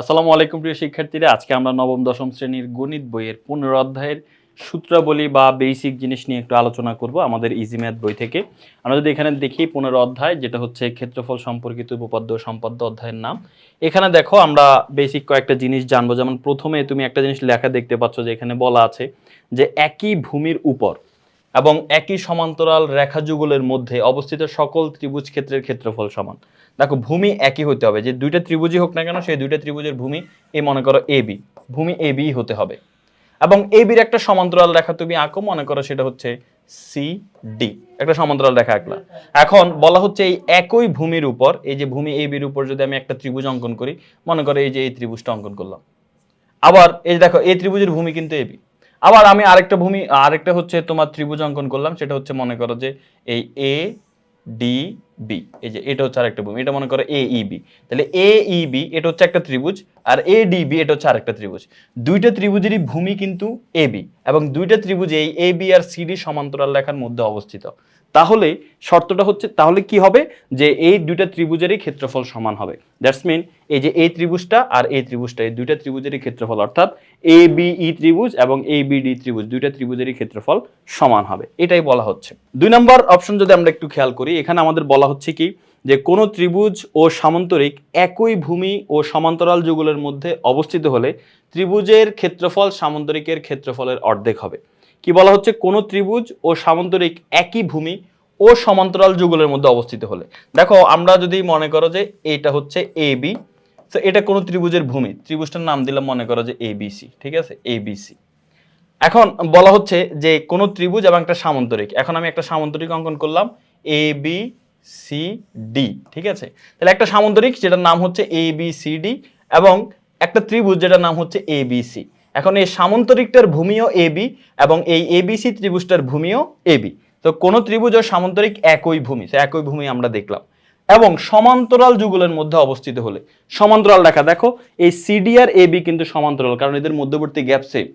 আসসালামু আলাইকুম প্রিয় শিক্ষার্থীরা। আজকে আমরা নবম, দশম শ্রেণির গণিত বইয়ের পনেরো অধ্যায়ের সূত্রাবলী বা বেসিক জিনিস নিয়ে একটু আলোচনা করব আমাদের ইজি ম্যাথ বই থেকে। আমরা যদি এখানে দেখি পনেরো অধ্যায়, যেটা হচ্ছে ক্ষেত্রফল সম্পর্কিত উপপাদ্য সম্পাদ্য অধ্যায়ের নাম। এখানে দেখো আমরা বেসিক কয়েকটা জিনিস জানব। যেমন প্রথমে তুমি একটা জিনিস লেখা দেখতে পাচ্ছ যে এখানে বলা আছে যে একই ভূমির উপর এবং একই সমান্তরাল রেখা যুগলের মধ্যে অবস্থিত সকল ত্রিভুজ ক্ষেত্রের ক্ষেত্রফল সমান। দেখো, ভূমি একই হতে হবে। যে দুইটা ত্রিভুজই হোক না কেন, সেই দুইটা ত্রিভুজের ভূমি এই মনে করো এ বি। ভূমি এ বি হতে হবে। এবং এ বির একটা সমান্তরাল রেখা তুমি আঁকো, মনে করো সেটা হচ্ছে সি ডি। একটা সমান্তরাল রেখা আঁকলা। এখন বলা হচ্ছে এই একই ভূমির উপর, এই যে ভূমি এ বির উপর যদি আমি একটা ত্রিভুজ অঙ্কন করি, মনে করো এই যে এই ত্রিভুজটা অঙ্কন করলাম। আবার এই দেখো, এই ত্রিভুজের ভূমি কিন্তু এবি আবার আমি আরেকটা ভূমি, আরেকটা হচ্ছে তোমার ত্রিভুজ অঙ্কন করলাম, সেটা হচ্ছে মনে করো যে এই এ ডি বি এই যে এটা হচ্ছে আরেকটা ভূমি, এটা মনে করো এ ই বি তাহলে এ ই বি এটা হচ্ছে একটা ত্রিভুজ, আর এ ডি বি এটা হচ্ছে আরেকটা ত্রিভুজ। দুইটা ত্রিভুজেরই ভূমি কিন্তু এ বি এবং দুইটা ত্রিভুজ এই এ বি আর সি ডি সমান্তরাল রেখার মধ্যে অবস্থিত। তাহলে শর্তটা হচ্ছে, তাহলে কি হবে? যে এই দুইটা ত্রিভুজেরই ক্ষেত্রফল সমান হবে। দ্যাটস মিন এই যে এই ত্রিভুজটা আর এই ত্রিভুজটা, এই দুইটা ত্রিভুজেরই ক্ষেত্রফল, অর্থাৎ এ বি ই ত্রিভুজ এবং এ বি ডি ত্রিভুজ, দুইটা ত্রিভুজেরই ক্ষেত্রফল সমান হবে। এটাই বলা হচ্ছে। দুই নম্বর অপশন যদি আমরা একটু খেয়াল করি, এখানে আমাদের বলা হচ্ছে কি যে কোনো ত্রিভুজ ও সামান্তরিক একই ভূমি ও সমান্তরাল যুগলের মধ্যে অবস্থিত হলে ত্রিভুজের ক্ষেত্রফল সামান্তরিকের ক্ষেত্রফলের অর্ধেক হবে। কি বলা হচ্ছে? কোনো ত্রিভুজ ও সামান্তরিক একই ভূমি ও সমান্তরাল যুগলের মধ্যে অবস্থিত হলে। দেখো, আমরা যদি মনে করো যে এটা হচ্ছে এ বি তো এটা কোনো ত্রিভুজের ভূমি। ত্রিভুজটার নাম দিলাম মনে করো যে এ ঠিক আছে? এ এখন বলা হচ্ছে যে কোনো ত্রিভুজ এবং একটা সামান্তরিক। এখন আমি একটা সামান্তরিক অঙ্কন করলাম। এ বি সি ডি ঠিক আছে? তাহলে একটা সামান্তরিক যেটার নাম হচ্ছে এ বি সি ডি এবং একটা ত্রিভুজ যেটার নাম হচ্ছে এ বি সি এখন এই সামান্তরিকটার ভূমিও এ বি এবং এই এবিসি ত্রিভুজটার ভূমিও এ বি তো কোনো ত্রিভুজ ও সামান্তরিক একই ভূমি সে একই ভূমি আমরা দেখলাম। এবং সমান্তরাল যুগলের মধ্যে অবস্থিত হলে, সমান্তরাল রেখা, দেখো, এই সিডি আর এ বি কিন্তু সমান্তরাল, কারণ এদের মধ্যবর্তী গ্যাপ সেম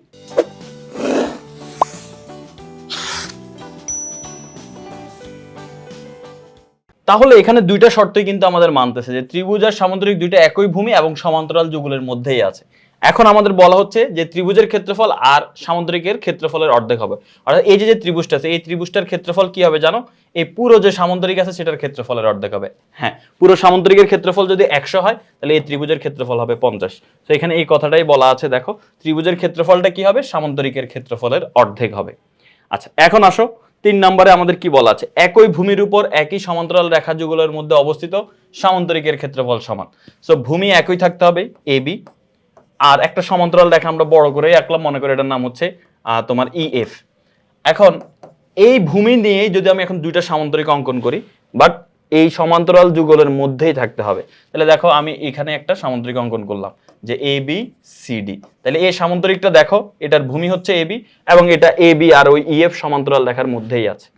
তাহলে এখানে দুইটা শর্তই কিন্তু আমাদের মানতেছে, যে ত্রিভুজ আর সামুদ্রিক দুইটা একই ভূমি এবং সমান্তরাল যুগলের মধ্যেই আছে। এখন আমাদের বলা হচ্ছে যে ত্রিভুজের ক্ষেত্রফল আর সামুদ্রিকের ক্ষেত্রফলের অর্ধেক হবে। অর্থাৎ এই যে ত্রিভুজটা আছে, এই ত্রিভুজটার ক্ষেত্রফল কি হবে জানো? এই পুরো যে সামুদ্রিক আছে, সেটার ক্ষেত্রফলের অর্ধেক হবে। হ্যাঁ পুরো সামুদ্রিকের ক্ষেত্রফল যদি একশো হয়, তাহলে এই ত্রিভুজের ক্ষেত্রফল হবে পঞ্চাশ। তো এখানে এই কথাটাই বলা আছে, দেখো, ত্রিভুজের ক্ষেত্রফলটা কি হবে? সামুদ্রিকের ক্ষেত্রফলের অর্ধেক হবে। আচ্ছা এখন আসো তিন নম্বরে আমাদের কি বলা আছে? একই ভূমির উপর একই সমান্তরাল রেখা যুগলের মধ্যে অবস্থিত সামান্তরিকের ক্ষেত্রফল সমান। সো ভূমি একই থাকতে হবে এ বি আর একটা সমান্তরাল রেখা আমরা বড় করে আঁকলাম, মনে করে এটার নাম হচ্ছে তোমার ইএফ এখন, এই ভূমি নিয়েই যদি আমি এখন দুইটা সামান্তরিক অঙ্কন করি বাট এই সমান্তরাল যুগলের মধ্যেই থাকতে হবে। তাহলে দেখো, আমি এখানে একটা সামান্তরিক অঙ্কন করলাম। যে এ বি সি ডি তাহলে এ সামান্তরিকটা দেখো, এটার ভূমি হচ্ছে এ বি এবং এটা এ বি আর ওই ইএফ সমান্তরাল রেখার মধ্যেই আছে।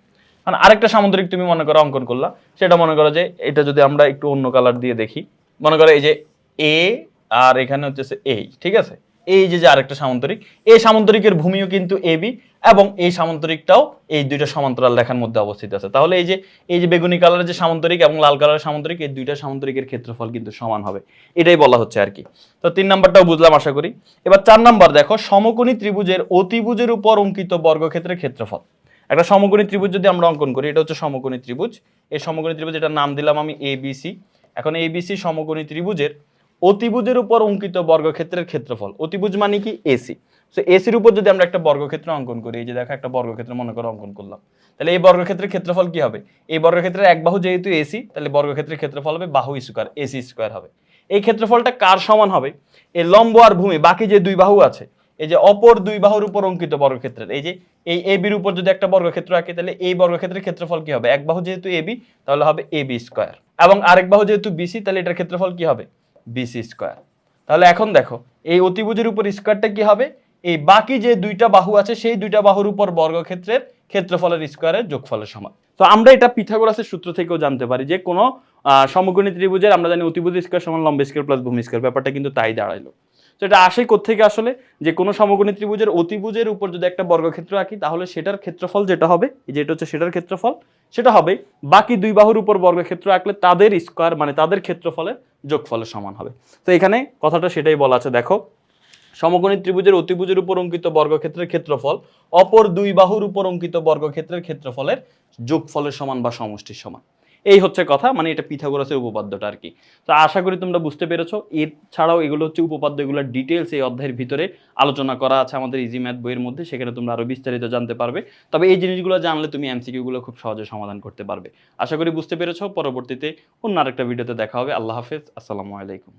মানে আরেকটা সামান্তরিক তুমি মনে করো অঙ্কন করলা, সেটা মনে করো যে এটা যদি আমরা একটু অন্য কালার দিয়ে দেখি, মনে করো এই যে এ আর এখানে হচ্ছে এই ঠিক আছে? এই যে যে আরেকটা সামন্তরিক, এই সামন্তরিকের ভূমিও কিন্তু এ বি এবং এই সামন্তরিকটাও এই দুইটা সমান্তরাল রেখার মধ্যে অবস্থিত আছে। তাহলে এই যে এই যে বেগুনি কালারের যে সামন্তরিক এবং লাল কালারের সামন্তরিক, এই দুইটা সামন্তরিকের ক্ষেত্রফল কিন্তু সমান হবে। এটাই বলা হচ্ছে আর কি। তো তিন নাম্বারটাও বুঝলাম, আশা করি। এবার চার নাম্বার, দেখো, সমকোণী ত্রিভুজের অতিভুজের উপর অঙ্কিত বর্গক্ষেত্রের ক্ষেত্রফল। একটা সমকোণী ত্রিভুজ যদি আমরা অঙ্কন করি, এটা হচ্ছে সমকোণী ত্রিভুজ। এই সমকোণী ত্রিভুজ, এটার নাম দিলাম আমি এ সি এখন এ সি সমকোণী ত্রিভুজের অতিভুজের উপর অঙ্কিত বর্গক্ষেত্রের ক্ষেত্রফল। অতিভুজ মানে কি? এসি সো এসির উপর যদি আমরা একটা বর্গক্ষেত্র অঙ্কন করি, এই যে দেখো একটা বর্গক্ষেত্র মনে করো অঙ্কন করলাম, তাহলে এই বর্গক্ষেত্রের ক্ষেত্রফল কি হবে? এই বর্গক্ষেত্রের এক বাহু যেহেতু এসি তাহলে বর্গক্ষেত্রের ক্ষেত্রফল হবে বাহু স্কোয়ার এসি স্কোয়ার হবে। এই ক্ষেত্রফলটা কার সমান হবে? এই লম্ব আর ভূমি, বাকি যে দুই বাহু আছে, এই যে অপর দুই বাহুর উপর অঙ্কিত বর্গক্ষেত্রের, এই যে এই এ বির উপর যদি একটা বর্গক্ষেত্র আঁকে, তাহলে এই বর্গক্ষেত্রের ক্ষেত্রফল কি হবে? এক বাহু যেহেতু এবি তাহলে হবে এ বি স্কোয়ার। এবং আরেক বাহু যেহেতু বিসি তাহলে এটার ক্ষেত্রফল কি হবে? বিসি স্কোয়ার তাহলে এখন দেখো, এই অতিভুজের উপর স্কোয়ারটা কি হবে? এই বাকি যে দুইটা বাহু আছে, সেই দুইটা বাহুর উপর বর্গক্ষেত্রের ক্ষেত্রফলের স্কোয়ারের যোগফলের সমান। তো আমরা এটা পিথাগোরাসের সূত্র থেকেও জানতে পারি যে কোনো সমকোণী ত্রিভুজের, আমরা জানি অতিভুজ স্কোয়ার সমান লম্ব স্কোয়ার প্লাস ভূমি স্কোয়ার ব্যাপারটা কিন্তু তাই দাঁড়াইলো। তো এটা আসে কোথেকে আসলে যে কোনো সমকোণী ত্রিভুজের অতিভুজের উপর যদি একটা বর্গক্ষেত্র আঁকি, তাহলে সেটার ক্ষেত্রফল যেটা হবে যেটা হচ্ছে সেটার ক্ষেত্রফল, সেটা হবে বাকি দুই বাহুর উপর বর্গক্ষেত্র আঁকলে তাদের স্কোয়ার মানে তাদের ক্ষেত্রফলের যোগফলের সমান হবে। তো এখানে কথাটা সেটাই বলা আছে, দেখো সমকোণী ত্রিভুজের অতিভুজের উপর অঙ্কিত বর্গক্ষেত্রের ক্ষেত্রফল, অপর দুই বাহুর উপর অঙ্কিত বর্গক্ষেত্রের ক্ষেত্রফলের যোগফলের সমান বা সমষ্টির সমান। এই হচ্ছে কথা মানে এটা পিথাগোরাসের উপপাদ্যটা আর কি। তো আশা করি তোমরা বুঝতে পেরেছ এর ছাড়াও এগুলো হচ্ছে উপপাদ্য এগুলোর ডিটেলস এই অধ্যায়ের ভিতরে আলোচনা করা আছে আমাদের ইজি ম্যাথ বইয়ের মধ্যে, সেখানে তোমরা আরও বিস্তারিত জানতে পারবে। তবে এই জিনিসগুলো জানলে তুমি এমসিকিউগুলো খুব সহজে সমাধান করতে পারবে। আশা করি বুঝতে পেরেছ, পরবর্তীতে অন্য আরেকটা ভিডিওতে দেখা হবে। আল্লাহ হাফেজ, আসসালামু আলাইকুম।